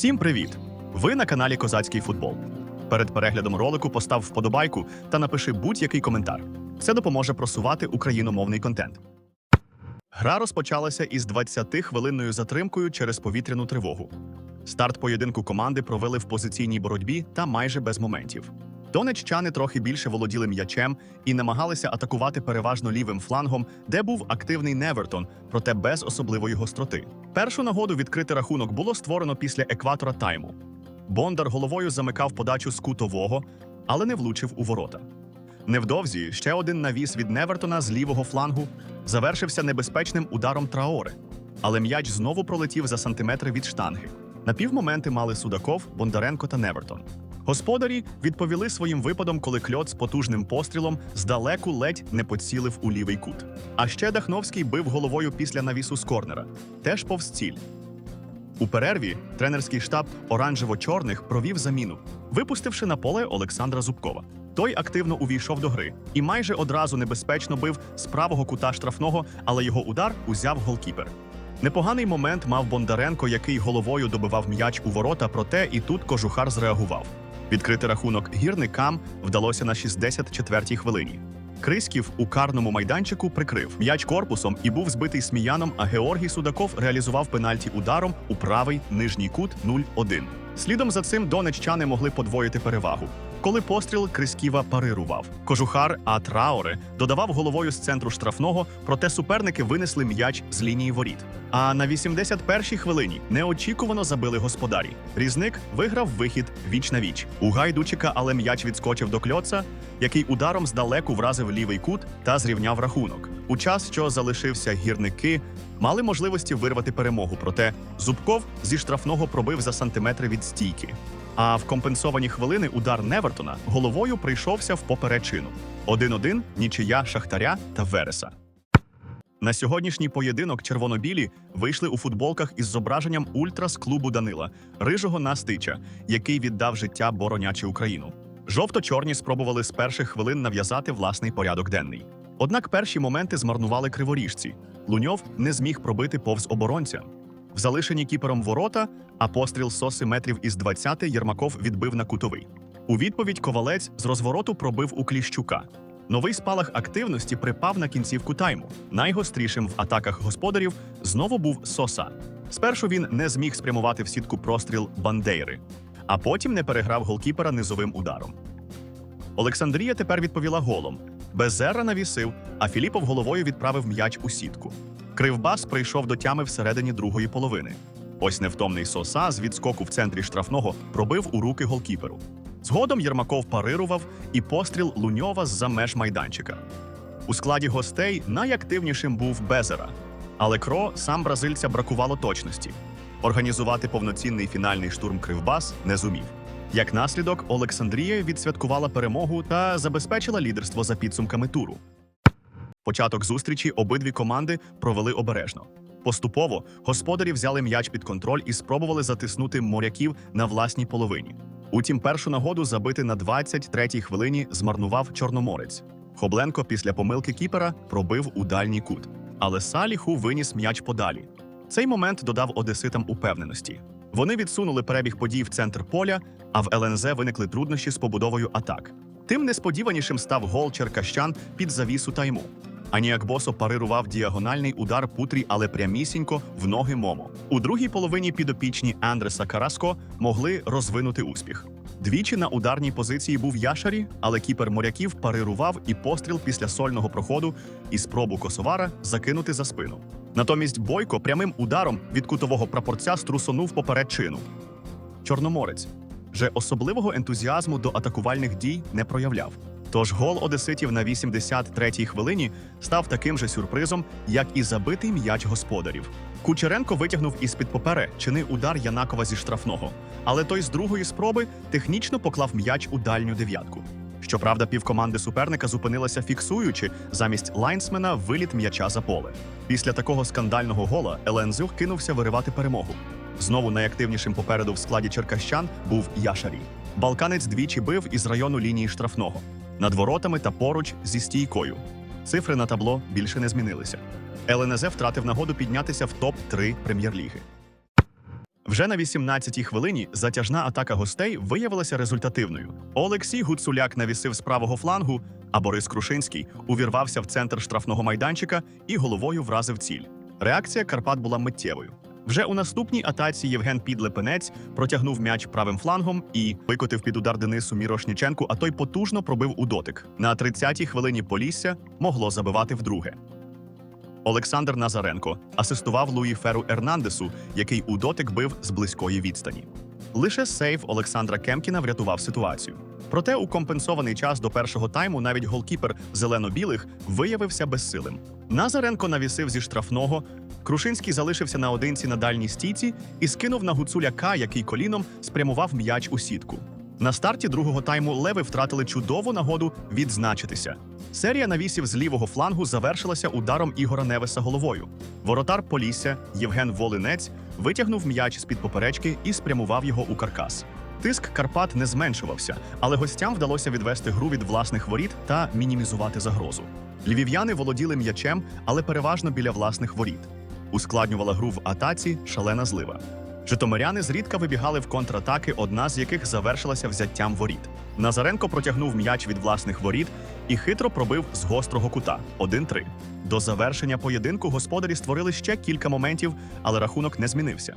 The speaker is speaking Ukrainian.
Всім привіт! Ви на каналі Козацький футбол. Перед переглядом ролику постав вподобайку та напиши будь-який коментар. Це допоможе просувати україномовний контент. Гра розпочалася із 20-хвилинною затримкою через повітряну тривогу. Старт поєдинку команди провели в позиційній боротьбі та майже без моментів. Донеччани трохи більше володіли м'ячем і намагалися атакувати переважно лівим флангом, де був активний Невертон, проте без особливої гостроти. Першу нагоду відкрити рахунок було створено після екватора тайму. Бондар головою замикав подачу з кутового, але не влучив у ворота. Невдовзі ще один навіс від Невертона з лівого флангу завершився небезпечним ударом Траори, але м'яч знову пролетів за сантиметри від штанги. На півмоменти мали Судаков, Бондаренко та Невертон. Господарі відповіли своїм випадом, коли кльот з потужним пострілом здалеку ледь не поцілив у лівий кут. А ще Дахновський бив головою після навісу з корнера, теж повз ціль. У перерві тренерський штаб оранжево-чорних провів заміну, випустивши на поле Олександра Зубкова. Той активно увійшов до гри і майже одразу небезпечно бив з правого кута штрафного, але його удар узяв голкіпер. Непоганий момент мав Бондаренко, який головою добивав м'яч у ворота, проте і тут кожухар зреагував. Відкрити рахунок гірникам вдалося на 64-й хвилині. Криськів у карному майданчику прикрив м'яч корпусом і був збитий сміяном, а Георгій Судаков реалізував пенальті ударом у правий нижній кут 0-1. Слідом за цим донеччани могли подвоїти перевагу. Коли постріл Криськіва парирував. Кожухар, а додавав головою з центру штрафного, проте суперники винесли м'яч з лінії воріт. А на 81-й хвилині неочікувано забили господарі. Різник виграв вихід віч на віч. У гайдучика, але м'яч відскочив до кльоца, який ударом здалеку вразив лівий кут та зрівняв рахунок. У час, що залишився гірники, мали можливості вирвати перемогу. Проте Зубков зі штрафного пробив за сантиметри від стійки. А в компенсовані хвилини удар Невертона головою прийшовся в поперечину. 1-1 нічия Шахтаря та Вереса. На сьогоднішній поєдинок червонобілі вийшли у футболках із зображенням ультра з клубу Данила, рижого Настича, який віддав життя боронячи Україну. Жовто-чорні спробували з перших хвилин нав'язати власний порядок денний. Однак перші моменти змарнували криворіжці. Луньов не зміг пробити повз оборонця. В залишені кіпером ворота, а постріл соси метрів із 20 Єрмаков відбив на кутовий. У відповідь ковалець з розвороту пробив у Кліщука. Новий спалах активності припав на кінцівку тайму. Найгострішим в атаках господарів знову був Соса. Спершу він не зміг спрямувати в сітку простріл Бандейри, а потім не переграв голкіпера низовим ударом. Олександрія тепер відповіла голом. Безерра навісив, а Філіпов головою відправив м'яч у сітку. Кривбас прийшов до тями всередині другої половини. Ось невтомний соса з відскоку в центрі штрафного пробив у руки голкіперу. Згодом Єрмаков парирував і постріл Луньова з-за меж майданчика. У складі гостей найактивнішим був Безера, але Кро сам бразильця бракувало точності. Організувати повноцінний фінальний штурм Кривбас не зумів. Як наслідок, Олександрія відсвяткувала перемогу та забезпечила лідерство за підсумками туру. Початок зустрічі обидві команди провели обережно. Поступово господарі взяли м'яч під контроль і спробували затиснути моряків на власній половині. Утім, першу нагоду забити на 23-й хвилині змарнував Чорноморець. Хобленко після помилки кіпера пробив у дальній кут, але Саліху виніс м'яч подалі. Цей момент додав одеситам упевненості. Вони відсунули перебіг подій в центр поля, а в ЛНЗ виникли труднощі з побудовою атак. Тим несподіванішим став гол Черкащан під завісу тайму. Аніак Босо парирував діагональний удар Путрі, але прямісінько в ноги Момо. У другій половині підопічні Андреса Караско могли розвинути успіх. Двічі на ударній позиції був Яшарі, але кіпер моряків парирував і постріл після сольного проходу і спробу Косовара закинути за спину. Натомість Бойко прямим ударом від кутового прапорця струсонув попередчину. Чорноморець же особливого ентузіазму до атакувальних дій не проявляв. Тож гол одеситів на 83-й хвилині став таким же сюрпризом, як і забитий м'яч господарів. Кучеренко витягнув із-під попере чини удар Янакова зі штрафного, але той з другої спроби технічно поклав м'яч у дальню дев'ятку. Щоправда, півкоманди суперника зупинилася фіксуючи замість лайнсмена виліт м'яча за поле. Після такого скандального гола Елензюх кинувся виривати перемогу. Знову найактивнішим попереду в складі черкащан був Яшарі. Балканець двічі бив із району лінії штрафного над воротами та поруч зі стійкою. Цифри на табло більше не змінилися. ЛНЗ втратив нагоду піднятися в топ-3 прем'єр-ліги. Вже на 18-й хвилині затяжна атака гостей виявилася результативною. Олексій Гуцуляк навісив з правого флангу, а Борис Крушинський увірвався в центр штрафного майданчика і головою вразив ціль. Реакція Карпат була миттєвою. Вже у наступній атаці Євген Підлепенець протягнув м'яч правим флангом і викотив під удар Денису Мірошніченку, а той потужно пробив у дотик. На 30-й хвилині Полісся могло забивати вдруге. Олександр Назаренко асистував Луї Феру Ернандесу, який у дотик бив з близької відстані. Лише сейф Олександра Кемкіна врятував ситуацію. Проте у компенсований час до першого тайму навіть голкіпер зелено-білих виявився безсилим. Назаренко навісив зі штрафного. Крушинський залишився наодинці на дальній стійці і скинув на гуцуляка, який коліном спрямував м'яч у сітку. На старті другого тайму леви втратили чудову нагоду відзначитися. Серія навісів з лівого флангу завершилася ударом Ігора Невеса головою. Воротар Полісся Євген Волинець витягнув м'яч з-під поперечки і спрямував його у каркас. Тиск Карпат не зменшувався, але гостям вдалося відвести гру від власних воріт та мінімізувати загрозу. Львів'яни володіли м'ячем, але переважно біля власних воріт. Ускладнювала гру в атаці шалена злива. Житомиряни зрідка вибігали в контратаки, одна з яких завершилася взяттям воріт. Назаренко протягнув м'яч від власних воріт і хитро пробив з гострого кута 1-3. До завершення поєдинку господарі створили ще кілька моментів, але рахунок не змінився.